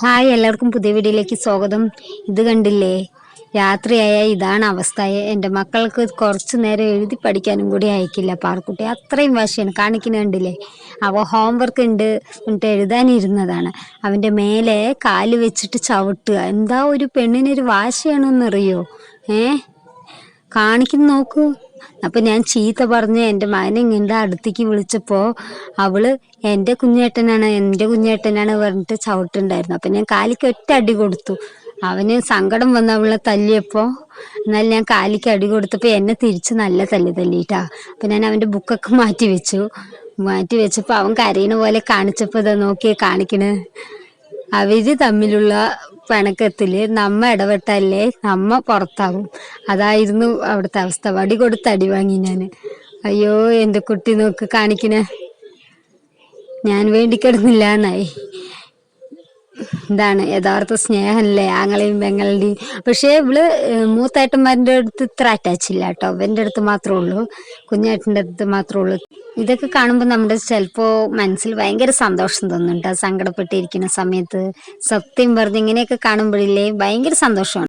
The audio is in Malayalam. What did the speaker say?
ഹായ് എല്ലാവർക്കും പുതിയ വീഡിയോയിലേക്ക് സ്വാഗതം. ഇത് കണ്ടില്ലേ? രാത്രിയായ ഇതാണ് അവസ്ഥ. എന്റെ മക്കൾക്ക് കുറച്ച് നേരം എഴുതി പഠിക്കാനും കൂടി അയക്കില്ല പാർക്കുട്ടി അത്രയും വാശിയാണ്. കാണിക്കുന്ന കണ്ടില്ലേ? അവ ഹോംവർക്ക് ഉണ്ട് എന്നിട്ട് എഴുതാനിരുന്നതാണ്. അവന്റെ മേലെ കാൽ വെച്ചിട്ട് ചവിട്ടുക. എന്താ ഒരു പെണ്ണിനൊരു വാശിയാണെന്നറിയോ? ഏ? കാണിക്കുന്ന നോക്കൂ. അപ്പൊ ഞാൻ ചീത്ത പറഞ്ഞ് എന്റെ മകനെ ഇങ്ങനെ അടുത്തേക്ക് വിളിച്ചപ്പോൾ അവൾ എന്റെ കുഞ്ഞേട്ടനാണ് എന്റെ കുഞ്ഞേട്ടനാണ് പറഞ്ഞിട്ട് ചവിട്ടുണ്ടായിരുന്നു. അപ്പൊ ഞാൻ കാലിക്ക് ഒറ്റ അടി കൊടുത്തു. അവന് സങ്കടം വന്ന് അവളെ തല്ലിയപ്പോൾ എന്നാൽ ഞാൻ കാലിക്ക് അടി കൊടുത്തപ്പോൾ എന്നെ തിരിച്ച് നല്ല തല്ലി തല്ലിട്ടാ അപ്പൊ ഞാൻ അവന്റെ ബുക്കൊക്കെ മാറ്റി വെച്ചു. മാറ്റി വെച്ചപ്പോൾ അവൻ കരയണ പോലെ കാണിച്ചപ്പോൾ ഇതാ നോക്കിയേ കാണിക്കണേ. അവർ തമ്മിലുള്ള പിണക്കത്തിൽ നമ്മ ഇടപെട്ടല്ലേ നമ്മ പുറത്താവും. അതായിരുന്നു അവിടുത്തെ അവസ്ഥ. വടി കൊടുത്ത് അടി വാങ്ങി ഞാൻ അയ്യോ എന്റെ കുട്ടി നോക്ക് കാണിക്കണേ. ഞാൻ വേണ്ടി കിടന്നില്ല എന്നായി ഇതാണ് യഥാർത്ഥ സ്നേഹമല്ലേ ആങ്ങളെയും പെങ്ങളുടെയും. പക്ഷേ ഇവൾ മൂത്തേട്ടന്മാരുടെ അടുത്ത് ഇത്ര അറ്റാച്ച് ഇല്ല കേട്ടോ. അവന്റെ അടുത്ത് മാത്രമേ ഉള്ളൂ. കുഞ്ഞേട്ടന്റെ അടുത്ത് മാത്രമേ ഉള്ളൂ. ഇതൊക്കെ കാണുമ്പോൾ നമ്മുടെ ചിലപ്പോൾ മനസ്സിൽ ഭയങ്കര സന്തോഷം തോന്നുന്നുണ്ട്. സങ്കടപ്പെട്ടിരിക്കുന്ന സമയത്ത് സത്യം പറഞ്ഞ് ഇങ്ങനെയൊക്കെ കാണുമ്പോഴില്ലേ ഭയങ്കര സന്തോഷമാണ്.